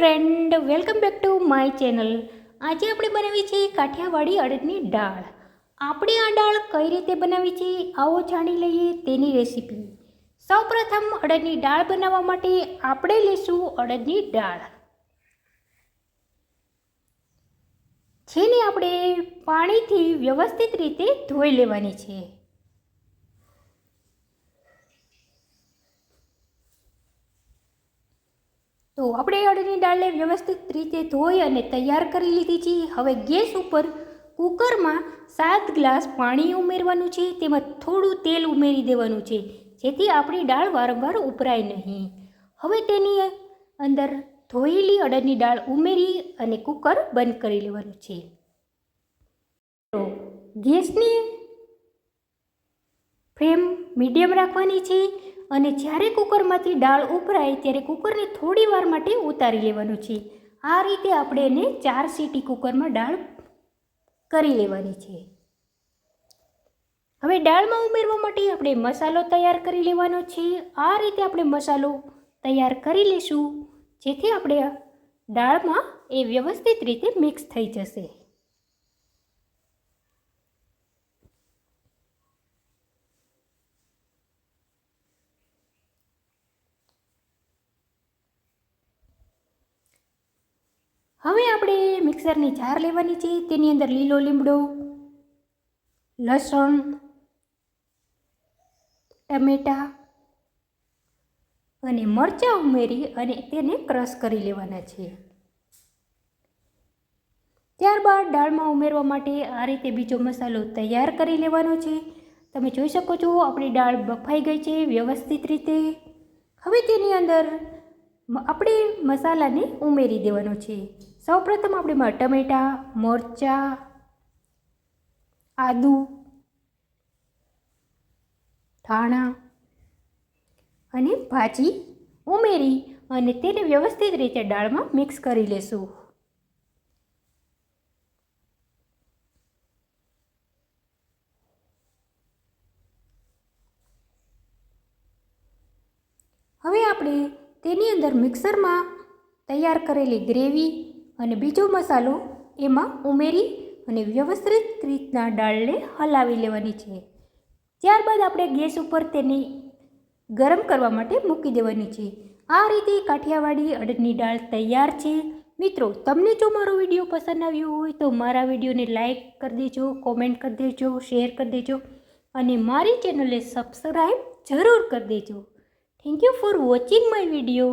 Friend welcome back to my channel આજે આપણે બનાવી છે કાઠિયાવાડી અડદની દાળ. આપણે આ દાળ કઈ રીતે બનાવી છે આવો જાણી લઈએ તેની રેસીપી સૌપ્રથમ અડદની દાળ બનાવવા માટે આપણે લઈશું અડદની દાળ. જેને આપણે પાણીથી વ્યવસ્થિત રીતે ધોઈ લેવાની છે. તો આપણે અડદની દાળને વ્યવસ્થિત રીતે ધોઈ અને તૈયાર કરી લીધી છે. હવે ગેસ ઉપર કુકરમાં સાત ગ્લાસ પાણી ઉમેરવાનું છે, તેમાં થોડું તેલ ઉમેરી દેવાનું છે, જેથી આપણી દાળ વારંવાર ઉભરાય નહીં. હવે તેની અંદર ધોયેલી અડદની દાળ ઉમેરી અને કુકર બંધ કરી લેવાનું છે. તો ગેસની ફ્લેમ મીડિયમ રાખવાની છે. અને જ્યારે કુકરમાંથી દાળ ઉભરાય ત્યારે કુકરને થોડી વાર માટે ઉતારી લેવાનું છે. આ રીતે આપણે એને ચાર સીટી કુકરમાં દાળ કરી લેવાની છે. હવે દાળમાં ઉમેરવા માટે આપણે મસાલો તૈયાર કરી લેવાનો છે. આ રીતે આપણે મસાલો તૈયાર કરી લઈશું જેથી આપણે દાળમાં એ વ્યવસ્થિત રીતે મિક્સ થઈ જશે. હવે આપણે મિક્સરની જાર લેવાની છે, તેની અંદર લીલો લીમડો, લસણ, ટમેટા અને મરચાં ઉમેરી અને તેને ક્રશ કરી લેવાના છે. ત્યારબાદ દાળમાં ઉમેરવા માટે આ રીતે બીજો મસાલો તૈયાર કરી લેવાનો છે. તમે જોઈ શકો છો, આપણી દાળ બફાઈ ગઈ છે વ્યવસ્થિત રીતે. હવે તેની અંદર આપણે મસાલાને ઉમેરી દેવાનો છે. સૌપ્રથમ આપણે ટમેટાં મરચાં, આદુ, ધાણા અને ભાજી ઉમેરી અને તેને વ્યવસ્થિત રીતે દાળમાં મિક્સ કરી લેશું. હવે આપણે તેની અંદર મિક્સરમાં તૈયાર કરેલી ગ્રેવી અને બીજો મસાલો એમાં ઉમેરી અને વ્યવસ્થિત રીતના દાળને હલાવી લેવાની છે. ત્યારબાદ આપણે ગેસ ઉપર તેને ગરમ કરવા માટે મૂકી દેવાની છે. આ રીતે કાઠિયાવાડી અડદની દાળ તૈયાર છે. મિત્રો, તમને જો મારો વીડિયો પસંદ આવ્યો હોય તો મારા વિડીયોને લાઇક કરી દેજો, કોમેન્ટ કરી દેજો, શેર કરી દેજો અને મારી ચેનલને સબસ્ક્રાઈબ જરૂર કરી દેજો. Thank you for watching my video